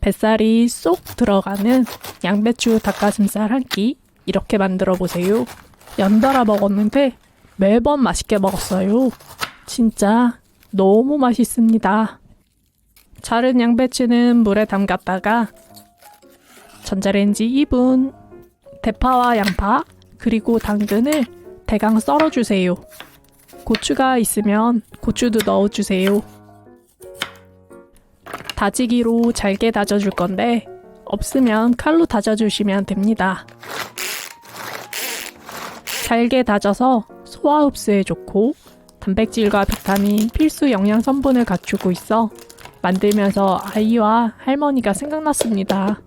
뱃살이 쏙 들어가는 양배추 닭가슴살 한 끼 이렇게 만들어 보세요. 연달아 먹었는데 매번 맛있게 먹었어요. 진짜 너무 맛있습니다. 자른 양배추는 물에 담갔다가 전자레인지 2분 대파와 양파 그리고 당근을 대강 썰어주세요. 고추가 있으면 고추도 넣어주세요. 다지기로 잘게 다져줄 건데 없으면 칼로 다져주시면 됩니다. 잘게 다져서 소화 흡수에 좋고 단백질과 비타민 필수 영양 성분을 갖추고 있어 만들면서 아이와 할머니가 생각났습니다.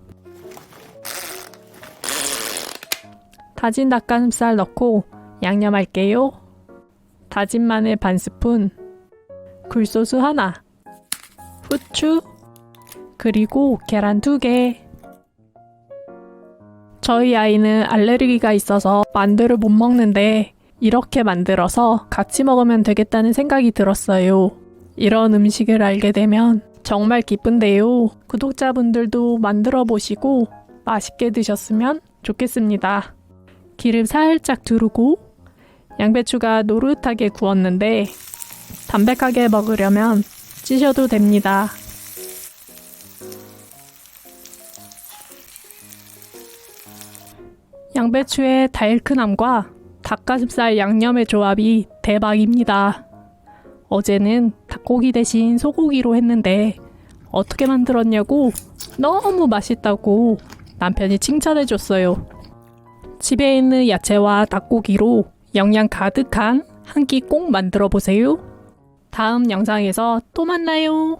다진 닭가슴살 넣고 양념할게요. 다진 마늘 반 스푼, 굴소스 하나, 후추, 그리고 계란 두 개. 저희 아이는 알레르기가 있어서 만두를 못 먹는데 이렇게 만들어서 같이 먹으면 되겠다는 생각이 들었어요. 이런 음식을 알게 되면 정말 기쁜데요. 구독자분들도 만들어 보시고 맛있게 드셨으면 좋겠습니다. 기름 살짝 두르고 양배추가 노릇하게 구웠는데 담백하게 먹으려면 찌셔도 됩니다. 양배추의 달큰함과 닭가슴살 양념의 조합이 대박입니다. 어제는 닭고기 대신 소고기로 했는데 어떻게 만들었냐고 너무 맛있다고 남편이 칭찬해줬어요. 집에 있는 야채와 닭고기로 영양 가득한 한 끼 꼭 만들어 보세요. 다음 영상에서 또 만나요.